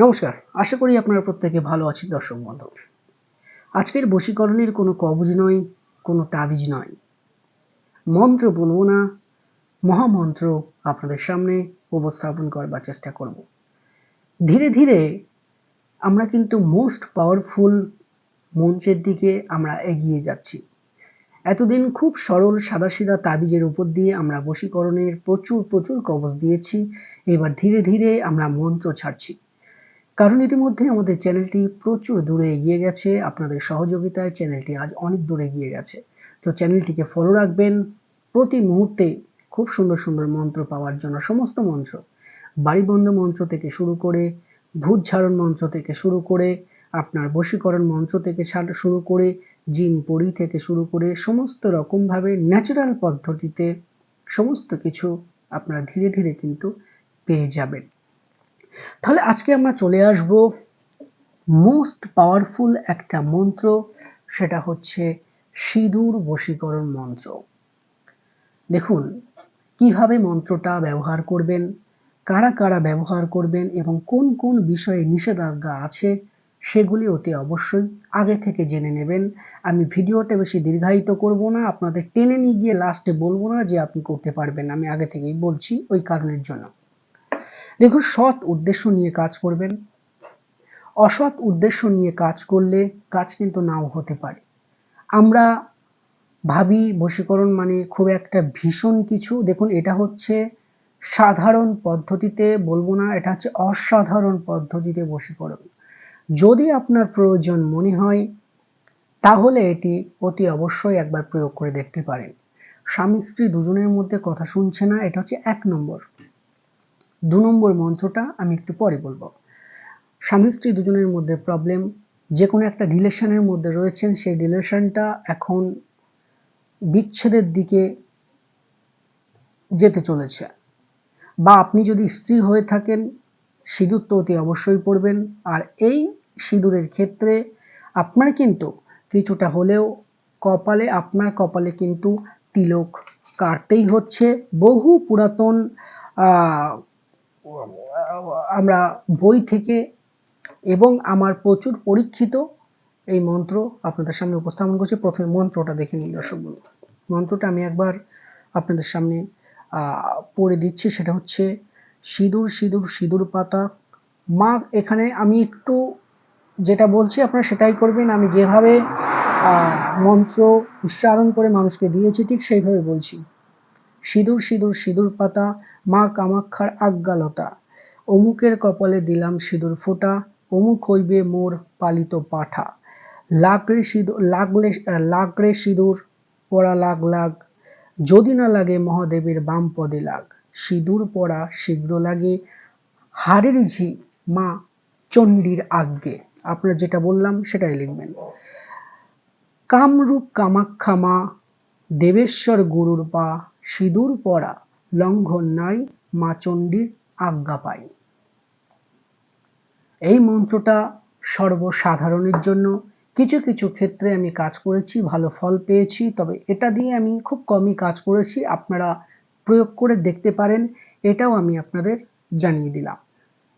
নমস্কার, আশা করি আপনারা প্রত্যেকে ভালো আছেন, দর্শক বন্ধু। আজকের বশীকরণের কোনো কবজ নয়, কোনো তাবিজ নয়। মন্ত্র বলব না, মহামন্ত্র আপনাদের সামনে উপস্থাপন করবার চেষ্টা করব। ধীরে ধীরে আমরা কিন্তু মোস্ট পাওয়ারফুল মঞ্চের দিকে আমরা এগিয়ে যাচ্ছি। এতদিন খুব সরল, সাদাসিধা তাবিজের উপর দিয়ে আমরা বশীকরণের প্রচুর প্রচুর কবজ দিয়েছি। এবার ধীরে ধীরে আমরা মন্ত্র ছাড়ছি। কারণ ইতিমধ্যে আমাদের চ্যানেলটি প্রচুর দূরে এগিয়ে গেছে, আপনাদের সহযোগিতায় চ্যানেলটি আজ অনেক দূরে এগিয়ে গেছে। তো চ্যানেলটিকে ফলো রাখবেন, প্রতি মুহূর্তে খুব সুন্দর সুন্দর মন্ত্র পাওয়ার জন্য সমস্ত মন্ত্র। বাড়িবন্ধ মন্ত্র থেকে শুরু করে, ভূত ঝাড়ন মন্ত্র থেকে শুরু করে, আপনার বশীকরণ মন্ত্র থেকে শুরু করে, জিন পড়ি থেকে শুরু করে সমস্ত রকমভাবে ন্যাচারাল পদ্ধতিতে সমস্ত কিছু আপনারা ধীরে ধীরে কিন্তু পেয়ে যাবেন। তাহলে আজকে আমরা চলে আসব মোস্ট পাওয়ারফুল একটা মন্ত্র, সেটা হচ্ছে সিঁদুর বশীকরণ মন্ত্র। দেখুন, কীভাবে মন্ত্রটা ব্যবহার করবেন, কারা কারা ব্যবহার করবেন এবং কোন কোন বিষয়ে নিষেধাজ্ঞা আছে, সেগুলি অতি অবশ্যই আগে থেকে জেনে নেবেন। আমি ভিডিওটা বেশি দীর্ঘায়িত করব না, আপনাদের টেনে নিয়ে গিয়ে লাস্টে বলব না যে আপনি করতে পারবেন, আমি আগে থেকেই বলছি ওই কারণের জন্য। দেখুন, সৎ উদ্দেশ্য নিয়ে কাজ করবেন। অসৎ উদ্দেশ্য নিয়ে কাজ করলে কাজ কিন্তু নাও হতে পারে। আমরা ভাবি, বশীকরণ মানে খুব একটা ভীষণ কিছু। দেখুন, এটা হচ্ছে সাধারণ পদ্ধতিতে বলব না, এটা হচ্ছে অসাধারণ পদ্ধতিতে বশীকরণ। যদি আপনার প্রয়োজন মনে হয়, তাহলে এটি অতি অবশ্যই একবার প্রয়োগ করে দেখতে পারেন। স্বামী স্ত্রী দুজনের মধ্যে কথা শুনছে না, এটা হচ্ছে এক নম্বর। দু নম্বর মন্ত্রটা আমি একটু পরে বলব। স্বামী স্ত্রী দুজনের মধ্যে প্রবলেম যে কোনো একটা রিলেশনের মধ্যে রয়েছেন, সেই রিলেশনটা এখন বিচ্ছেদের দিকে যেতে চলেছে। বা আপনি যদি স্ত্রী হয়ে থাকেন, সিঁদুর তো অতি অবশ্যই পড়বেন। আর এই সিঁদুরের ক্ষেত্রে আপনার কিন্তু কিছুটা হলেও কপালে, আপনার কপালে কিন্তু তিলক কাটতেই হচ্ছে। বহু পুরাতন আমরা বই থেকে এবং আমার প্রচুর পরীক্ষিত এই মন্ত্র আপনাদের সামনে উপস্থাপন করছি। প্রথমে মন্ত্রটা দেখে নিন দর্শকগুলো মন্ত্রটা আমি একবার আপনাদের সামনে পড়ে দিচ্ছি। সেটা হচ্ছে, সিঁদুর সিঁদুর সিঁদুর পাতা। মা, এখানে আমি একটু যেটা বলছি আপনারা সেটাই করবেন। আমি যেভাবে মন্ত্র উচ্চারণ করে মানুষকে দিয়েছি, ঠিক সেইভাবে বলছি। সিঁদুর সিঁদুর সিঁদুর পাতা, মা কামাক্ষার আজ্ঞালতা। অমুকের কপালে দিলাম সিঁদুর ফোঁটা, অমুক হইবে মোর পালিত পাঠা। লাগরে সিঁদুর, লাগলে লাগরে সিঁদুর পড়া লাগ লাগ। যদি না লাগে মহাদেবের বাম পদে লাগ। সিঁদুর পড়া শীঘ্র লাগে, হাড়ের ঝি, মা চণ্ডীর আজ্ঞে। আপনারা যেটা বললাম সেটাই লিখবেন। কামরূপ কামাক্ষা মা, দেবেশ্বর গুরুর পা সিঁদুর পরা, লঙ্ঘন নাই মা চণ্ডীর আজ্ঞা পাই। এই মন্ত্রটা সর্বসাধারণের জন্য। কিছু কিছু ক্ষেত্রে আমি কাজ করেছি, ভালো ফল পেয়েছি, তবে এটা দিয়ে আমি খুব কমই কাজ করেছি। আপনারা প্রয়োগ করে দেখতে পারেন, এটাও আমি আপনাদের জানিয়ে দিলাম।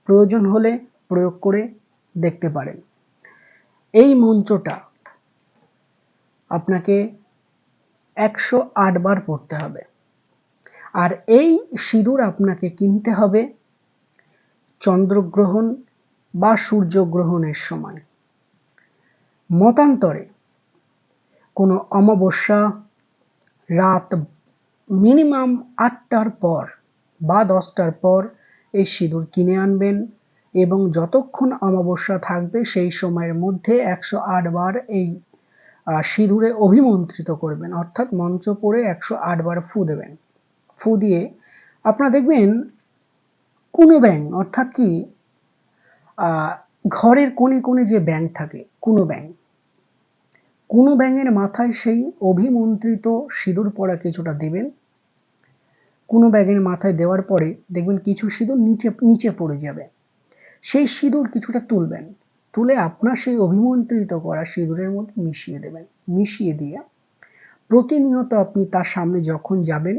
প্রয়োজন হলে প্রয়োগ করে দেখতে পারেন। এই মন্ত্রটা আপনাকে একশো আট বার পড়তে হবে। আর এই সিঁদুর আপনাকে কিনতে হবে চন্দ্রগ্রহণ বা সূর্যগ্রহণের সময়। মতান্তরে কোনো অমাবস্যা, রাত মিনিমাম আটটার পর বা দশটার পর এই সিঁদুর কিনে আনবেন এবং যতক্ষণ অমাবস্যা থাকবে সেই সময়ের মধ্যে একশো বার এই সিঁদুরে অভিমন্ত্রিত করবেন। অর্থাৎ মঞ্চ পড়ে একশো বার ফু দেবেন। ফু দিয়ে আপনারা দেখবেন কোনো ব্যাং অর্থাৎ কি ঘরের কোণে কোণে যে ব্যাং থাকে, কোনো ব্যাং কোনো ব্যাঙের মাথায় সেই অভিমন্ত্রিত সিঁদুর পরা কিছুটা দেবেন। কোনো ব্যাঙের মাথায় দেওয়ার পরে দেখবেন কিছু সিঁদুর নিচে নিচে পড়ে যাবে। সেই সিঁদুর কিছুটা তুলবেন, তুলে আপনার সেই অভিমন্ত্রিত করা সিঁদুরের মধ্যে মিশিয়ে দেবেন। মিশিয়ে দিয়ে প্রতিনিয়ত আপনি তার সামনে যখন যাবেন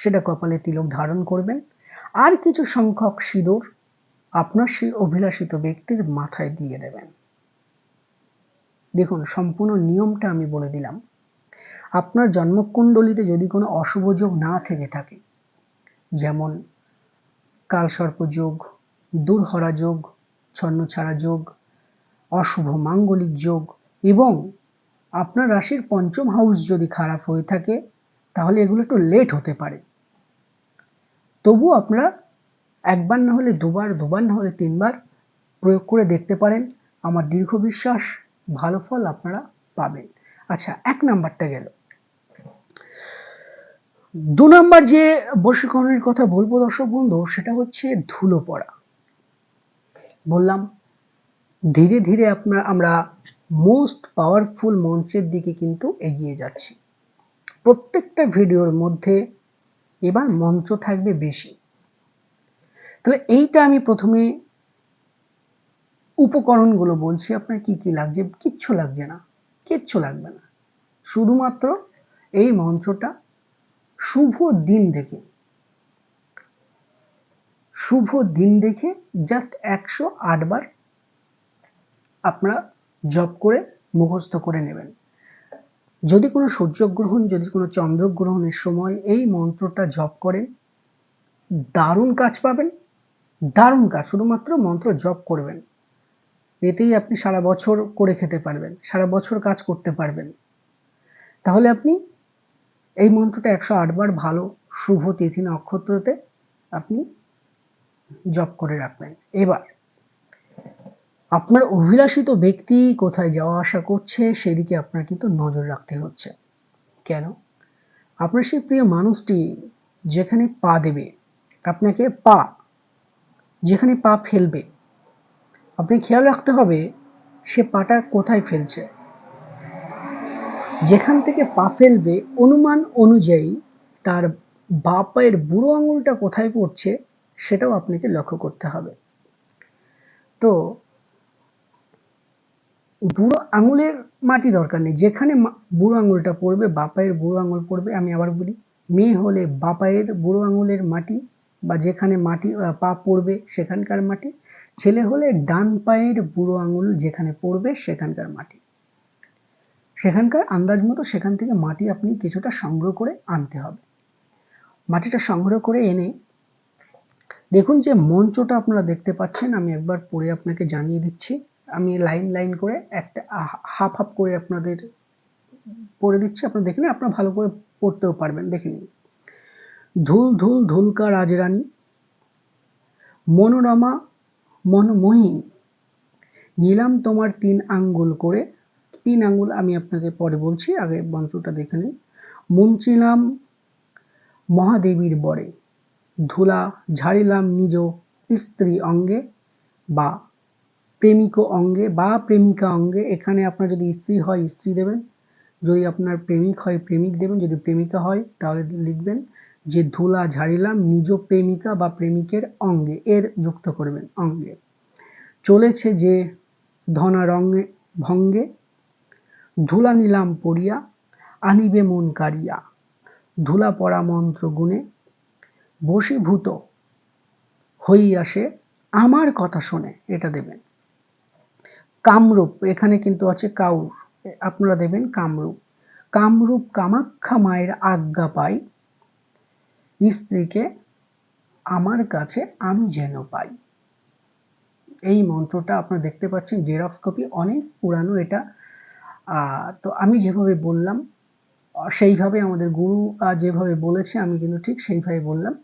সেটা কপালে তিলক ধারণ করবেন আর কিছু সংখ্যক সিঁদুর আপনার সেই অভিলাষিত ব্যক্তির মাথায় দিয়ে দেবেন। দেখুন, সম্পূর্ণ নিয়মটা আমি বলে দিলাম। আপনার জন্মকুণ্ডলিতে যদি কোনো অশুভ যোগ না থেকে থাকে, যেমন কালসর্প যোগ, দুর্হরা যোগ, ছন্নছাড়া যোগ, অশুভ মাঙ্গলিক যোগ এবং আপনার রাশির পঞ্চম হাউস যদি খারাপ হয়ে থাকে, তাহলে এগুলো একটু লেট হতে পারে। তবু আপনারা একবার না হলে দুবার দুবার না হলে তিনবার প্রয়োগ করে দেখতে পারেন। আমার দীর্ঘ বিশ্বাস, ভালো ফল আপনারা পাবেন। আচ্ছা এক নাম্বারটা গেল। দু নাম্বার যে বশীকরণের কথা বলব দর্শক বন্ধু, সেটা হচ্ছে ধুলো পড়া। বললাম, ধীরে ধীরে আপনার, আমরা মোস্ট পাওয়ারফুল মঞ্চের দিকে কিন্তু এগিয়ে যাচ্ছি। প্রত্যেকটা ভিডিওর মধ্যে এবার মঞ্চ থাকবে বেশি। তাহলে এইটা আমি প্রথমে উপকরণগুলো বলছি, আপনার কি কি লাগছে? কিচ্ছু লাগছে না, কিচ্ছু লাগবে না। শুধুমাত্র এই মন্ত্রটা শুভ দিন দেখে, শুভ দিন দেখে জাস্ট একশো আটবার আপনারা জপ করে মুখস্থ করে নেবেন। যদি কোনো সূর্যগ্রহণ, যদি কোনো চন্দ্রগ্রহণের সময় এই মন্ত্রটা জপ করেন দারুণ কাজ পাবেন, দারুণ কাজ, শুধুমাত্র মন্ত্র জপ করবেন। এতেই আপনি সারা বছর করে খেতে পারবেন, সারা বছর কাজ করতে পারবেন। তাহলে আপনি এই মন্ত্রটা একশো আটবার ভালো, শুভ তিথি নক্ষত্রতে আপনি জপ করে রাখবেন। এবার আপনার অভিলাষিত ব্যক্তি কোথায় যাওয়া আসা করছে, সেদিকে আপনার কিন্তু নজর রাখতে হচ্ছে। কেন? আপনার সেই প্রিয় মানুষটি যেখানে পা দেবে, আপনাকে পা, যেখানে পা ফেলবে, আপনি খেয়াল রাখতে হবে সে পাটা কোথায় ফেলছে। যেখান থেকে পা ফেলবে অনুমান অনুযায়ী তার বা পায়ের বুড়ো আঙুলটা কোথায় পড়ছে, সেটাও আপনাকে লক্ষ্য করতে হবে। তো বুড়ো আঙুলের মাটি দরকার নেই। যেখানে বুড়ো আঙুলটা পড়বে বাপায়ের বুড়ো আঙুল পড়বে, আমি আবার বলি, মেয়ে হলে বাপায়ের বুড়ো আঙুলের মাটি বা যেখানে মাটি পা পড়বে সেখানকার মাটি। ছেলে হলে ডান পায়ের বুড়ো আঙুল যেখানে পড়বে সেখানকার মাটি। সেখানকার আন্দাজ মতো সেখান থেকে মাটি আপনি কিছুটা সংগ্রহ করে আনতে হবে। মাটিটা সংগ্রহ করে এনে দেখুন যে মঞ্চটা আপনারা দেখতে পাচ্ছেন, আমি একবার পড়ে আপনাকে জানিয়ে দিচ্ছি। আমি লাইন লাইন করে একটা হাফ হাফ করে আপনাদের পড়ে দিচ্ছি। আপনারা দেখে নিন, আপনারা ভালো করে পড়তেও পারবেন। দেখে নিন। ধুল ধুল, ধুলকা রাজরানী, মনোরমা, মনমোহিন, নিলাম তোমার তিন আঙ্গুল করে, তিন আঙ্গুল আমি আপনাকে পরে বলছি, আগে মন্ত্রটা দেখে নিন। মুঞ্চিলাম মহাদেবীর বরে, ধুলা ঝাড়িলাম নিজ স্ত্রী অঙ্গে, বা প্রেমিক অঙ্গে বা প্রেমিকা অঙ্গে এখানে আপনার যদি স্ত্রী হয়, স্ত্রী দেবেন। যদি আপনার প্রেমিক হয়, প্রেমিক দেবেন। যদি প্রেমিকা হয়, তাহলে লিখবেন যে ধুলা ঝাড়িলাম, নিজ প্রেমিকা বা প্রেমিকের অঙ্গে, এর যুক্ত করবেন অঙ্গে। চলেছে যে ধনা রঙে ভঙ্গে, ধুলা নিলাম পড়িয়া, আনিবে মন কারিয়া ধুলা পড়া মন্ত্র গুণে বশীভূত হইয়াসে আমার কথা শোনে, এটা দেবেন। কামরূপ, এখানে কিন্তু আছে কাউর। আপনারা দেবেন কামরূপ। কামরূপ কামাখ্যা মায়ের আজ্ঞা পাই। স্ত্রীকে আমার কাছে আমি যেন পাই। এই মন্ত্রটা আপনারা দেখতে পাচ্ছেন, জেরক্স কপি, অনেক পুরানো এটা। তো আমি যেভাবে বললাম, সেইভাবে আমাদের গুরু যেভাবে বলেছে, আমি কিন্তু ঠিক সেইভাবে বললাম।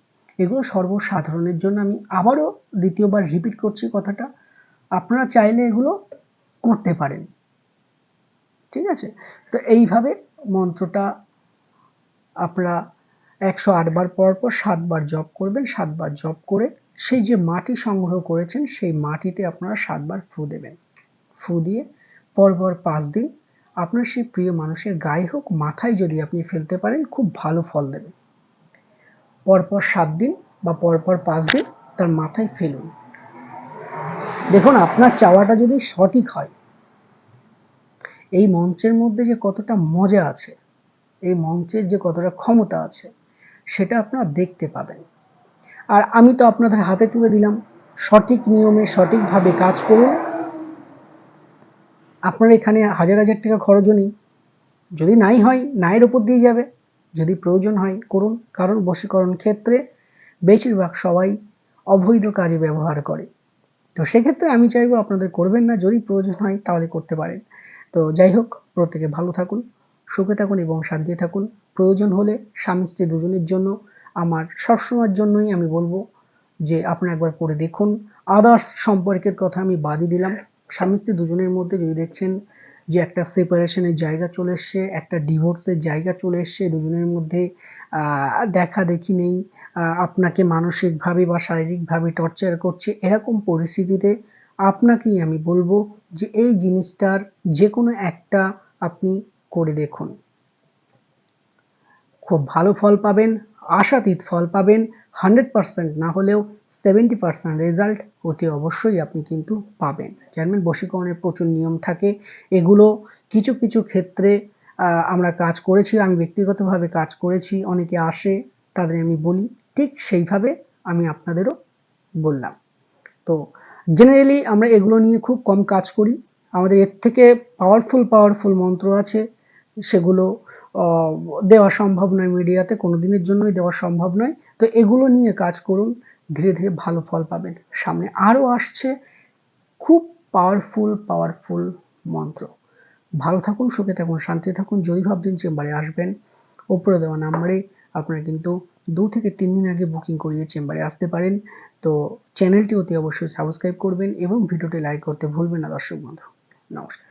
এগুলো সর্বসাধারণের জন্য আমি আবারও দ্বিতীয়বার রিপিট করছি কথাটা। আপনারা চাইলে এগুলো করতে পারেন। ঠিক আছে? তো এইভাবে মন্ত্রটা আপনারা একশো আটবার পর পর সাতবার জপ করবেন সাতবার জপ করে সেই যে মাটি সংগ্রহ করেছেন, সেই মাটিতে আপনারা সাতবার ফু দেবেন। ফু দিয়ে পরপর পাঁচ দিন আপনার সেই প্রিয় মানুষের গায়ে হোক, মাথায় যদি আপনি ফেলতে পারেন, খুব ভালো ফল দেবে পরপর সাত দিন বা পরপর পাঁচ দিন তার মাথায় ফেলুন। দেখুন, আপনার চাওয়াটা যদি সঠিক হয়, এই মঞ্চের মধ্যে যে কতটা মজা আছে, এই মঞ্চের যে কতটা ক্ষমতা আছে, সেটা আপনারা দেখতে পাবেন। আর আমি তো আপনাদের হাতে তুলে দিলাম। সঠিক নিয়মে সঠিকভাবে কাজ করুন। আপনার এখানে হাজার হাজার টাকা খরচও নেই। যদি নাই হয়, নাইয়ের উপর দিয়ে যাবে। যদি প্রয়োজন হয়, করুন। কারণ বশীকরণ ক্ষেত্রে বেশিরভাগ সবাই অবৈধ কাজে ব্যবহার করে। তো সেক্ষেত্রে আমি চাইব আপনাদের করবেন না, যদি প্রয়োজন হয় তাহলে করতে পারেন। তো যাই হোক, প্রত্যেকে ভালো থাকুন, সুখে থাকুন এবং শান্তিতে থাকুন। প্রয়োজন হলে স্বামী স্ত্রী দুজনের জন্য, আমার সবসময়ের জন্যই আমি বলব যে আপনি একবার পড়ে দেখুন। আদার্স সম্পর্কের কথা আমি বাদই দিলাম। স্বামী স্ত্রী দুজনের মধ্যে যদি দেখছেন যে একটা সেপারেশনের জায়গা চলে এসছে, একটা ডিভোর্সের জায়গা চলে এসছে, দুজনের মধ্যে দেখা দেখি নেই আপনাকে মানসিকভাবে বা শারীরিকভাবে টর্চার করছে, এরকম পরিস্থিতিতে আপনাকেই আমি বলব যে এই জিনিসটার যে কোনো একটা আপনি করে দেখুন। খুব ভালো ফল পাবেন, আশাতীত ফল পাবেন হান্ড্রেড পারসেন্ট না হলেও সেভেন্টি পারসেন্ট রেজাল্ট অতি অবশ্যই আপনি কিন্তু পাবেন। জানবেন বশীকরণের প্রচুর নিয়ম থাকে, এগুলো কিছু কিছু ক্ষেত্রে আমরা কাজ করেছি, আমি ব্যক্তিগতভাবে কাজ করেছি, অনেকে আসে, তাদের আমি বলি। ঠিক সেইভাবে আমি আপনাদেরও বললাম। তো জেনারেলি আমরা এগুলো নিয়ে খুব কম কাজ করি। আমাদের এর থেকে পাওয়ারফুল পাওয়ারফুল মন্ত্র আছে। সেগুলো দেওয়া সম্ভব নয় মিডিয়াতে কোনো দিনের জন্যই দেওয়া সম্ভব নয়। তো এগুলো নিয়ে কাজ করুন, ধীরে ধীরে ভালো ফল পাবেন। সামনে আরও আসছে খুব পাওয়ারফুল পাওয়ারফুল মন্ত্র। ভালো থাকুন, সুখে থাকুন শান্তি থাকুন। যদি ভাবছেন চেম্বারে আসবেন, ওপরে দেওয়া নাম্বারে আপনারা কিন্তু দু থেকে তিন দিন আগে বুকিং করিয়ে চেম্বারে আসতে পারেন। তো চ্যানেলটি অতি অবশ্যই সাবস্ক্রাইব করবেন এবং ভিডিওটি লাইক করতে ভুলবেন না দর্শক বন্ধু নমস্কার।